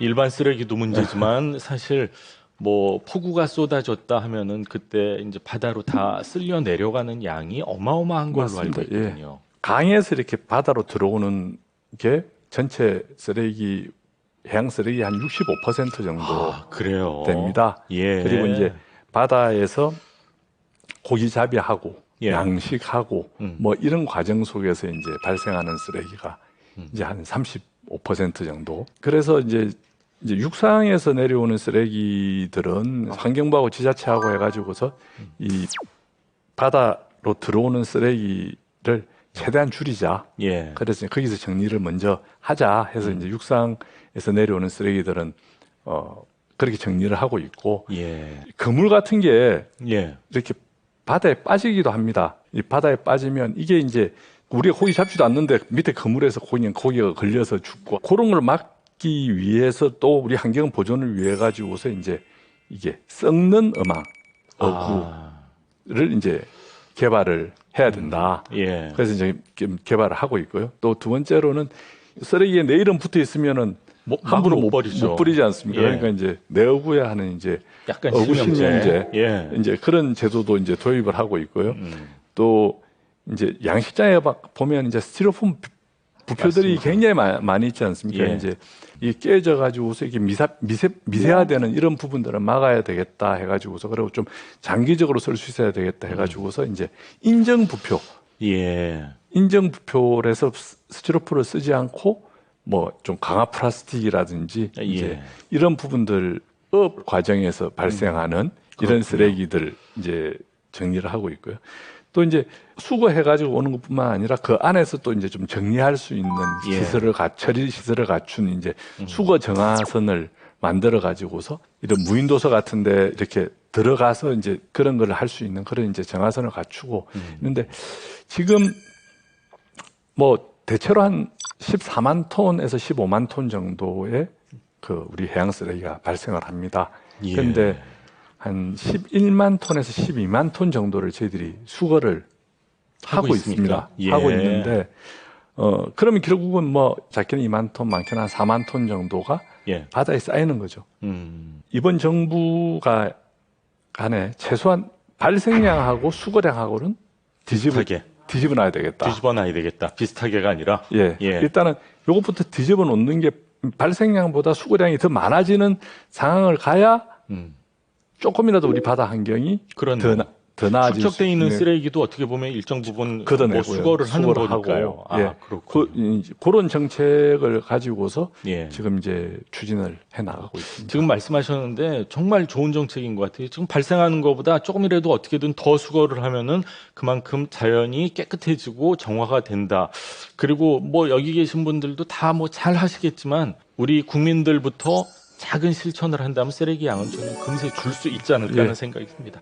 일반 쓰레기도 문제지만 사실 뭐 폭우가 쏟아졌다 하면은 그때 이제 바다로 다 쓸려 내려가는 양이 어마어마한 걸로 맞습니다. 알고 있거든요. 강에서 이렇게 바다로 들어오는 게 전체 쓰레기 해양 쓰레기 한 65% 정도 아, 그래요. 됩니다. 예. 그리고 이제 바다에서 고기 잡이하고 예. 양식하고 음. 뭐 이런 과정 속에서 이제 발생하는 쓰레기가 음. 이제 한 35% 정도. 그래서 이제 이제 육상에서 내려오는 쓰레기들은 환경부하고 지자체하고 해가지고서 이 바다로 들어오는 쓰레기를 최대한 줄이자. 예. 그래서 거기서 정리를 먼저 하자 해서 음. 이제 육상에서 내려오는 쓰레기들은 어 그렇게 정리를 하고 있고 예. 그물 같은 게 예. 이렇게 바다에 빠지기도 합니다. 이 바다에 빠지면 이게 이제 우리가 고기 잡지도 않는데 밑에 그물에서 고기는 고기가 걸려서 죽고 그런 걸 막기 위해서 또 우리 환경 보존을 위해 가지고서 이제 이게 썩는 어망 어구를 아, 이제 개발을 해야 된다. 예. 그래서 이제 개- 개발을 하고 있고요. 또 두 번째로는 쓰레기에 내 이름 붙어 있으면은 뭐, 함부로 못, 버리죠. 못 뿌리지 않습니까? 예. 그러니까 이제 내 어구에 하는 이제 약간 어구. 실명제. 예. 이제 그런 제도도 이제 도입을 하고 있고요. 음. 또 이제 양식장에 막 보면 이제 스티로폼 부- 부표들이 맞습니다. 굉장히 마- 많이 있지 않습니까? 예. 이제 이게 깨져 가지고서 이게 미사, 미세, 미세화되는 이런 부분들은 막아야 되겠다 해가지고서 그리고 좀 장기적으로 쓸 수 있어야 되겠다 해가지고서 이제 인정 부표, 예. 인정 부표를 해서 스- 스티로폼을 쓰지 않고 뭐 좀 강화 플라스틱이라든지 예. 이제 이런 부분들 업 과정에서 발생하는 이런 그렇군요. 쓰레기들 이제 정리를 하고 있고요. 또 이제 수거해가지고 오는 것뿐만 아니라 그 안에서 또 이제 좀 정리할 수 있는 예. 시설을 가 처리 시설을 갖춘 이제 음. 수거 정화선을 만들어 가지고서 이런 무인도서 같은데 이렇게 들어가서 이제 그런 걸 할 수 있는 그런 이제 정화선을 갖추고 음. 있는데 지금 뭐 대체로 한 14만 톤에서 15만 톤 정도의 그 우리 해양 쓰레기가 발생을 합니다. 예. 그런데 한 11만 톤에서 12만 톤 정도를 저희들이 수거를 하고? 있습니다. 예. 하고 있는데 어 그러면 결국은 뭐 작게는 2만 톤, 많게는 한 4만 톤 정도가 예. 바다에 쌓이는 거죠. 음. 이번 정부가 간에 최소한 발생량하고 수거량하고는 뒤집어 비슷하게 뒤집어 놔야 되겠다. 뒤집어 놔야 되겠다. 비슷하게가 아니라. 예. 예. 일단은 요것부터 뒤집어 놓는 게 발생량보다 수거량이 더 많아지는 상황을 가야 음. 조금이라도 우리 바다 환경이 그런 더, 나, 더 나아질 축적돼 수 있는 쓰레기도 어떻게 보면 일정 부분 걷어내고요. 뭐 수거를 하는 수거를 거니까요. 하고, 아, 예. 그렇고. 그, 이- 그런 정책을 가지고서 예. 지금 이제 추진을 해 나가고 있습니다. 지금 말씀하셨는데 정말 좋은 정책인 것 같아요. 지금 발생하는 것보다 조금이라도 어떻게든 더 수거를 하면은 그만큼 자연이 깨끗해지고 정화가 된다. 그리고 뭐 여기 계신 분들도 다 뭐 잘 하시겠지만 우리 국민들부터 작은 실천을 한다면 쓰레기 양은 좀 금세 줄 수 있지 않을까 하는 예. 생각이 듭니다.